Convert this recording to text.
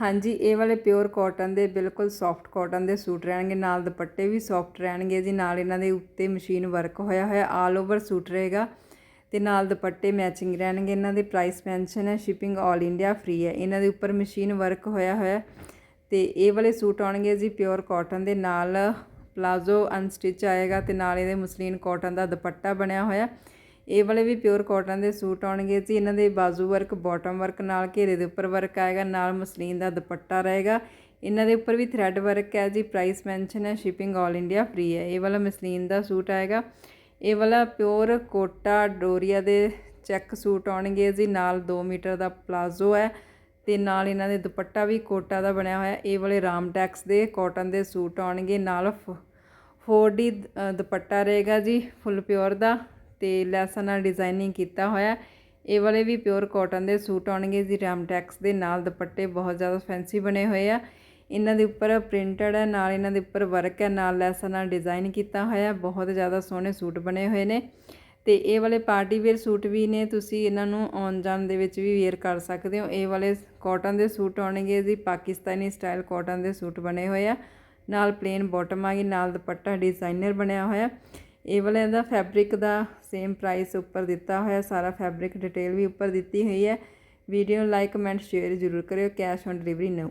ਹਾਂਜੀ, ਇਹ ਵਾਲੇ ਪਿਓਰ ਕਾਟਨ ਦੇ ਬਿਲਕੁਲ ਸੌਫਟ ਕਾਟਨ ਦੇ ਸੂਟ ਰਹਿਣਗੇ, ਨਾਲ ਦੁਪੱਟੇ ਵੀ ਸੌਫਟ ਰਹਿਣਗੇ ਜੀ, ਨਾਲ ਇਹਨਾਂ ਦੇ ਉੱਤੇ ਮਸ਼ੀਨ ਵਰਕ ਹੋਇਆ ਹੋਇਆ ਆਲ ਓਵਰ ਸੂਟ ਰਹੇਗਾ ਤੇ ਨਾਲ ਦੁਪੱਟੇ ਮੈਚਿੰਗ ਰਹਿਣਗੇ, ਇਹਨਾਂ ਦੇ ਪ੍ਰਾਈਸ ਮੈਂਸ਼ਨ ਹੈ ਸ਼ਿਪਿੰਗ 올 ਇੰਡੀਆ ਫ੍ਰੀ ਹੈ, ਇਹਨਾਂ ਦੇ ਉੱਪਰ ਮਸ਼ੀਨ ਵਰਕ ਹੋਇਆ ਹੋਇਆ ਤੇ ਇਹ ਵਾਲੇ ਸੂਟ ਆਉਣਗੇ ਜੀ ਪਿਓਰ ਕਾਟਨ ਦੇ, ਨਾਲ ਪਲਾਜ਼ੋ ਅਨਸਟਿਚ ਆਏਗਾ ਤੇ ਨਾਲ ਇਹਦੇ ਮਸਲੀਨ ਕਾਟਨ ਦਾ ਦੁਪੱਟਾ ਬਣਿਆ ਹੋਇਆ ਇਹ ਵਾਲੇ ਵੀ ਪਿਓਰ ਕਾਟਨ ਦੇ ਸੂਟ ਆਉਣਗੇ ਜੀ। ਇਹਨਾਂ ਦੇ ਬਾਜ਼ੂ ਵਰਕ ਬਾਟਮ ਵਰਕ ਨਾਲ ਘੇਰੇ ਦੇ ਉੱਪਰ ਵਰਕ ਆਏਗਾ, ਨਾਲ ਮਸਲੀਨ ਦਾ ਦੁਪੱਟਾ ਰਹੇਗਾ। ਇਹਨਾਂ ਦੇ ਉੱਪਰ ਵੀ ਥ੍ਰੈਡ ਵਰਕ ਹੈ ਜੀ। ਪ੍ਰਾਈਸ ਮੈਂਸ਼ਨ ਹੈ ਸ਼ਿਪਿੰਗ 올 ਇੰਡੀਆ ਫ੍ਰੀ ਹੈ। ਇਹ ਵਾਲਾ ਮਸਲੀਨ ਦਾ ਸੂਟ ਆਏਗਾ। ਇਹ ਵਾਲਾ ਪਿਓਰ ਕੋਟਾ ਡੋਰੀਆ ਦੇ ਚੈੱਕ ਸੂਟ ਆਉਣਗੇ ਜੀ। ਨਾਲ 2 ਮੀਟਰ ਦਾ ਪਲਾਜ਼ੋ ਹੈ ਤੇ ਨਾਲ ਇਹਨਾਂ ਦੇ ਦੁਪੱਟਾ ਵੀ ਕੋਟਾ ਦਾ ਬਣਿਆ ਹੋਇਆ। ਇਹ ਵਾਲੇ ਰਾਮ ਟੈਕਸ ਦੇ ਕਾਟਨ ਦੇ ਸੂਟ ਆਉਣਗੇ। ਨਾਲ 4D ਦੁਪੱਟਾ ਰਹੇਗਾ ਜੀ ਫੁੱਲ ਪਿਓਰ ਦਾ। ਤੇ ਲੈਸਾਂ ਨਾਲ ਡਿਜ਼ਾਈਨਿੰਗ ਕੀਤਾ ਹੋਇਆ। ਇਹ ਵਾਲੇ ਵੀ ਪਿਓਰ ਕਾਟਨ ਦੇ ਸੂਟ ਆਉਣਗੇ। ਜੀ ਰੈਮਟੈਕਸ ਦੇ ਨਾਲ ਦੁਪੱਟੇ ਬਹੁਤ ਜ਼ਿਆਦਾ ਫੈਂਸੀ ਬਣੇ ਹੋਏ ਆ। ਇਹਨਾਂ ਦੇ ਉੱਪਰ ਪ੍ਰਿੰਟਡ ਹੈ ਨਾਲ ਇਹਨਾਂ ਦੇ ਉੱਪਰ ਵਰਕ ਹੈ ਨਾਲ ਲੈਸਾਂ ਨਾਲ ਡਿਜ਼ਾਈਨ ਕੀਤਾ ਹੋਇਆ। ਬਹੁਤ ਜ਼ਿਆਦਾ ਸੋਹਣੇ ਸੂਟ ਬਣੇ ਹੋਏ ਨੇ। ਤੇ ਇਹ ਵਾਲੇ ਪਾਰਟੀ ਵੇਅਰ ਸੂਟ ਵੀ ਨੇ। ਤੁਸੀਂ ਇਹਨਾਂ ਨੂੰ ਆਉਣ ਜਾਣ ਦੇ ਵਿੱਚ ਵੀ ਵੇਅਰ ਕਰ ਸਕਦੇ ਹੋ। ਇਹ ਵਾਲੇ ਕਾਟਨ ਦੇ ਸੂਟ ਆਉਣਗੇ ਜੀ। ਪਾਕਿਸਤਾਨੀ ਸਟਾਈਲ ਕਾਟਨ ਦੇ ਸੂਟ ਬਣੇ ਹੋਏ ਆ। ਨਾਲ ਪਲੇਨ ਬਾਟਮ ਆ ਗਈ। ਨਾਲ ਦੁਪੱਟਾ ਡਿਜ਼ਾਈਨਰ ਬਣਿਆ ਹੋਇਆ। ਇਹ ਵਾਲੇ ਦਾ ਫੈਬਰਿਕ ਦਾ ਸੇਮ ਪ੍ਰਾਈਸ ਉੱਪਰ ਦਿੱਤਾ ਹੋਇਆ, ਸਾਰਾ ਫੈਬਰਿਕ ਡਿਟੇਲ ਵੀ ਉੱਪਰ ਦਿੱਤੀ ਹੋਈ ਹੈ। ਵੀਡੀਓ ਨੂੰ ਲਾਈਕ ਕਮੈਂਟ ਸ਼ੇਅਰ ਜ਼ਰੂਰ ਕਰਿਓ। Cash on delivery no